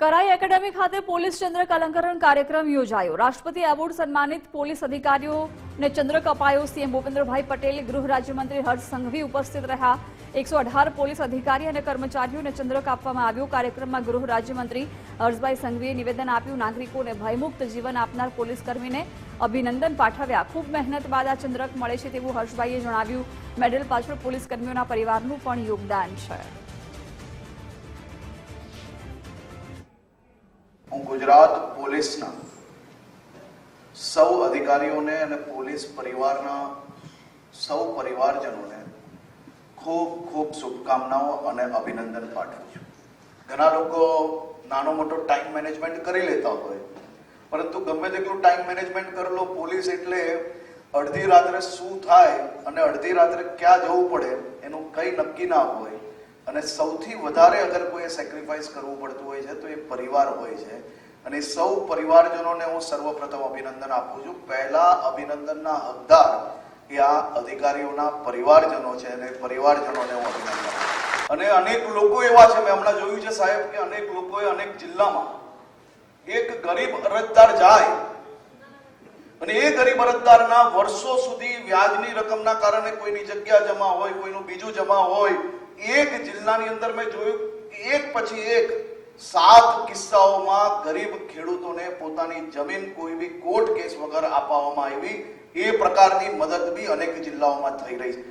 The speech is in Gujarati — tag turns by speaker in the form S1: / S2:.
S1: કરાઈ એકેડેમી ખાતે પોલીસ ચંદ્રક અલંકરણ કાર્યક્રમ યોજાયો રાષ્ટ્રપતિ એવોર્ડ સન્માનિત પોલીસ અધિકારીઓને ચંદ્રક અપાયો સીએમ ભૂપેન્દ્રભાઈ પટેલ ગૃહ રાજ્યમંત્રી હર્ષ સંઘવી ઉપસ્થિત રહ્યા એકસો અઢાર પોલીસ અધિકારી અને કર્મચારીઓને ચંદ્રક આપવામાં આવ્યો કાર્યક્રમમાં ગૃહ રાજ્યમંત્રી હર્ષભાઈ સંઘવીએ નિવેદન આપ્યું નાગરિકોને ભયમુક્ત જીવન આપનાર પોલીસ કર્મીને અભિનંદન પાઠવ્યા। ખૂબ મહેનત બાદ આ ચંદ્રક મળે છે તેવું હર્ષભાઈએ જણાવ્યું। મેડલ પાછળ પોલીસ કર્મીઓના પરિવારનું પણ યોગદાન છે।
S2: હું ગુજરાત પોલીસના સૌ અધિકારીઓને અને પોલીસ પરિવારના સૌ પરિવારજનોને ખૂબ ખૂબ શુભકામનાઓ અને અભિનંદન પાઠવું છું. ઘણા લોકો નાનો મોટો ટાઈમ મેનેજમેન્ટ કરી લેતા હોય, પરંતુ ગમે તેટલું ટાઈમ મેનેજમેન્ટ કરેલો પોલીસ એટલે અડધી રાત્રે શું થાય અને અડધી રાત્રે ક્યાં જવું પડે એનું કંઈ નક્કી ના હોય. અને સૌથી વધારે અગર કોઈએ સેક્રિફાઈસ કરવું પડતું હોય છે, તો એ પરિવાર હોય છે. અને સૌ પરિવારજનોને હું સર્વપ્રથમ અભિનંદન આપું છું. પહેલા અભિનંદનના હકદાર એ આ અધિકારીઓના પરિવારજનો છે અને પરિવારજનોને હું અભિનંદન અને અનેક લોકો એવા છે, મેં હમણાં જોયું છે સાહેબ, કે અનેક લોકોએ અનેક જિલ્લામાં એક ગરીબ અરજદાર જાય અને એ ગરીબ અરજદારના વર્ષો સુધી વ્યાજની રકમના કારણે કોઈની જગ્યા જમા હોય, કોઈનું બીજું જમા હોય, એક જિલ્લાની અંદર મેં જોયું એક પછી એક સાત કિસ્સાઓમાં ગરીબ ખેડૂતોને પોતાની જમીન કોઈ બી કોર્ટ કેસ વગર અપાવવામાં આવી, એ પ્રકારની મદદ બી અનેક જિલ્લાઓમાં થઈ રહી છે.